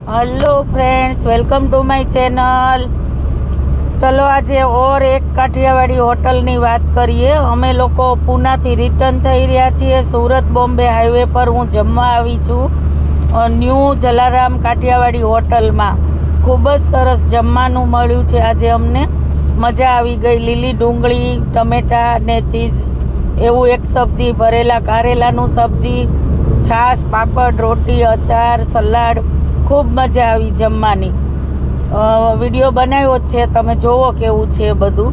Hello friends welcome to my channel ચલો, આજે ઓર એક કાઠિયાવાડી હોટલની વાત કરીએ. અમે લોકો પૂનાથી રિટર્ન થઈ રહ્યા છીએ સુરત બોમ્બે હાઈવે પર. હું જમવા આવી છું ન્યૂ જલારામ કાઠિયાવાડી હોટલમાં. ખૂબ જ સરસ જમવાનું મળ્યું છે આજે અમને. મજા આવી ગઈ. લીલી ડુંગળી, ટમેટા ને ચીઝ, એવું એક સબ્જી, ભરેલા કારેલાનું સબ્જી, છાશ, પાપડ, રોટી, અચાર, સલાડ ખૂબ મજા આવી જમવાની. વીડિયો બનાવ્યો છે, તમે જોવો કેવું છે બધું.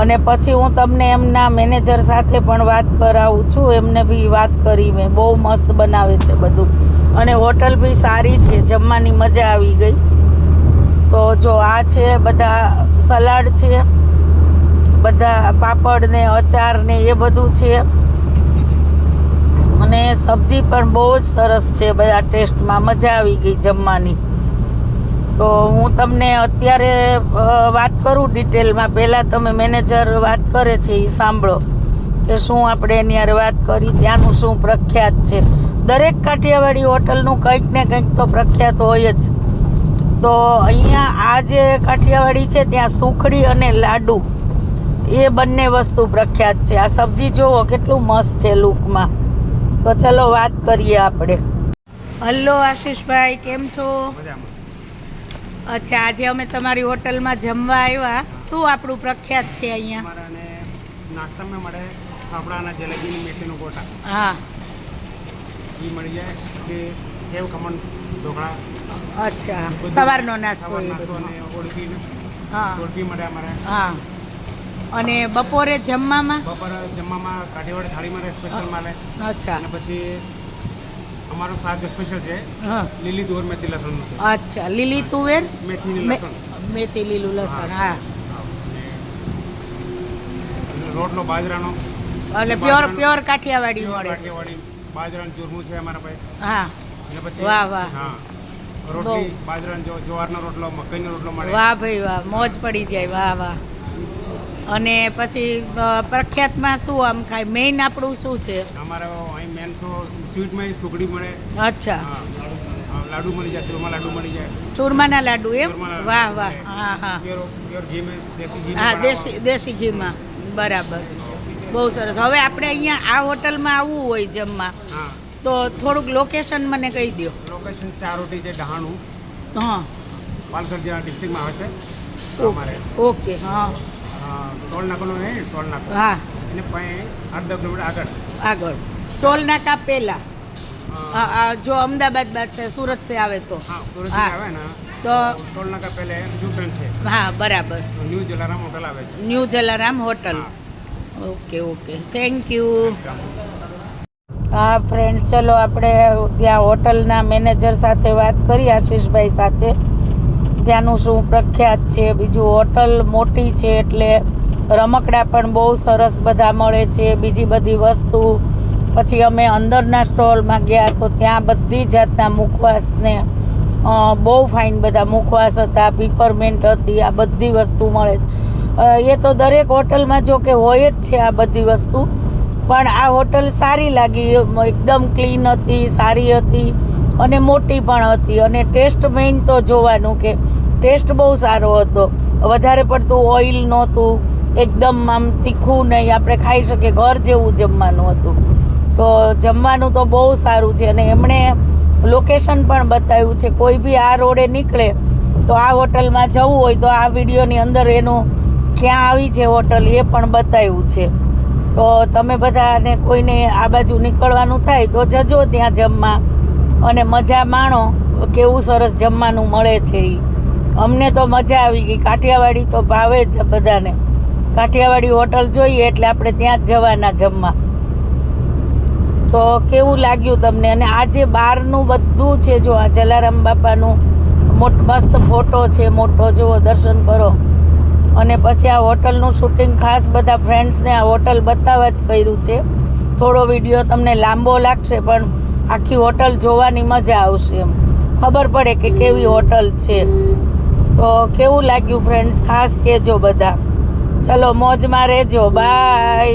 અને પછી હું તમને એમના મેનેજર સાથે પણ વાત કરાવું છું, એમને બી વાત કરી મેં બહુ મસ્ત બનાવે છે બધું. અને હોટલ બી સારી છે, જમવાની મજા આવી ગઈ. તો જો આ છે, બધા સલાડ છે, બધા પાપડ ને અચાર ને એ બધું છે. સબ્જી પણ બહુ જ સરસ છે. બધા ટેસ્ટમાં મજા આવી ગઈ જમવાની. તો હું તમને અત્યારે વાત કરું ડિટેલમાં. પહેલાં તમે મેનેજર વાત કરે છે એ સાંભળો કે શું આપણે એની હારે વાત કરી. ત્યાંનું શું પ્રખ્યાત છે. દરેક કાઠિયાવાડી હોટલનું કંઈક ને કંઈક તો પ્રખ્યાત હોય જ. તો અહીંયા આ જે કાઠિયાવાડી છે, ત્યાં સુખડી અને લાડુ, એ બંને વસ્તુ પ્રખ્યાત છે. આ સબ્જી જુઓ, કેટલું મસ્ત છે, લુકમાં. તો ચલો વાત કરીએ આપણે. હલો આશીષભાઈ કેમ છો? અચ્છા આજે અમે તમારી હોટલમાં જમવા આવ્યા. શું આપણું પ્રખ્યાત છે અહીંયા? અમારાને નાસ્તામાં મળે ફાફડાના જલેબીની મેથીનો ગોટા હા. એ મળી જાય કે સેવ ખમણ ઢોકળા અચ્છા સવારનો નાસ્તો ઓળખી હા. ઓળખી મળે અમારે. હા. અને બપોરે જમવામાં? બપોરે જમવામાં કાઠિયાવાડી થાળીમાં સ્પેશિયલ મળે અચ્છા. અને પછી અમારો શાક સ્પેશિયલ છે. હા. લીલી તુવેર મેથી લસણ અચ્છા. લીલી તુવેર મેથી લસણ. મેથી લીલું લસણ હા. રોટલો બાજરાનો. એટલે પ્યોર પ્યોર કાઠિયાવાડી મળે કાઠિયાવાડી. બાજરાનું ચૂરમું છે અમારા પાસે હા. અને પછી વાહ, વાહ. હા. રોટલી બાજરાનો જવારનો રોટલો મકાઈનો રોટલો મળે. વાહ ભાઈ વાહ. મોજ પડી જાય. વાહ વાહ. અને પછી પ્રખ્યાતમાં શું આમ ખાય? મેઇન આપણું શું છે? અમારે અહીં મેન તો સ્વીટમાં સુખડી મળે. અચ્છા. લાડુ મળી જાય ચૂરમા લાડુ મળી જાય. ચૂરમાના લાડુ એમ? વાહ વાહ. હા હા. હા દેશી દેશી ઘીમાં. બરાબર. બહુ સરસ. હવે આપણે અહીંયા આ હોટલમાં આવવું હોય જમવા. તો થોડુંક લોકેશન મને કહી દો લોકેશન ચારોટી છે ડહાણું હા. પાલઘર જેવા ડિસ્ટ્રિક્ટમાં આવે છે ઓકે હા, ટોલ નાકાનો હે ટોલ નાકો હા. એને દસ કિલોમીટર આગળ. આગળ. ટોલ નાકા પહેલા જો અમદાવાદ બાદ છે સુરત છે આવે તો. હા. આવે ને તો ટોલ નાકા પહેલે યુ છે. હા બરાબર. ન્યૂ જલારામ હોટલ આવે છે. New Jalaram hotel. Okay okay. Thank you હા ફ્રેન્ડ ચલો આપણે ત્યાં હોટલના મેનેજર સાથે વાત કરી આશીષભાઈ સાથે. ત્યાંનું શું પ્રખ્યાત છે, બીજું હોટલ મોટી છે એટલે રમકડા પણ બહુ સરસ બધા મળે છે, બીજી બધી વસ્તુ. પછી અમે અંદરના સ્ટોલમાં ગયા તો ત્યાં બધી જાતના મુખવાસને બહુ ફાઇન બધા મુખવાસ હતા, પીપરમેન્ટ હતી, આ બધી વસ્તુ મળે એ તો દરેક હોટલમાં જો કે હોય જ છે આ બધી વસ્તુ. પણ આ હોટલ સારી લાગી, એકદમ ક્લીન હતી, સારી હતી. અને મોટી પણ હતી. અને ટેસ્ટ મેઇન તો જોવાનું કે ટેસ્ટ બહુ સારો હતો. વધારે પડતું ઓઇલ નહોતું. એકદમ આમ તીખું નહીં. આપણે ખાઈ શકીએ. ઘર જેવું જમવાનું હતું. તો જમવાનું તો બહુ સારું છે. અને એમણે લોકેશન પણ બતાવ્યું છે. કોઈ બી આ રોડે નીકળે તો આ હોટલમાં જવું હોય તો આ વિડીયોની અંદર એનું ક્યાં આવી છે હોટલ એ પણ બતાવ્યું છે. તો તમે બધાને કોઈને આ બાજુ નીકળવાનું થાય તો જજો ત્યાં જમવા. અને મજા માણો કેવું સરસ જમવાનું મળે છે એ અમને તો મજા આવી ગઈ. કાઠિયાવાડી તો ભાવે જ બધાને. કાઠિયાવાડી હોટલ જોઈએ એટલે આપણે ત્યાં જ જવાના જમવા. તો કેવું લાગ્યું તમને? અને આ જે બહારનું બધું છે જો, આ જલારામ બાપાનું મોટ, મસ્ત ફોટો છે, મોટો. જુઓ, દર્શન કરો. અને પછી આ હોટલનું શૂટિંગ ખાસ બધા ફ્રેન્ડ્સને આ હોટલ બતાવવા જ કર્યું છે. થોડો વીડિયો તમને લાંબો લાગશે, પણ આખી હોટલ જોવાની મજા આવશે એમ. ખબર પડે કે કેવી હોટલ છે. તો કેવું લાગ્યું ફ્રેન્ડ્સ ખાસ કહેજો બધા. ચલો, મોજમાં રહેજો. બાય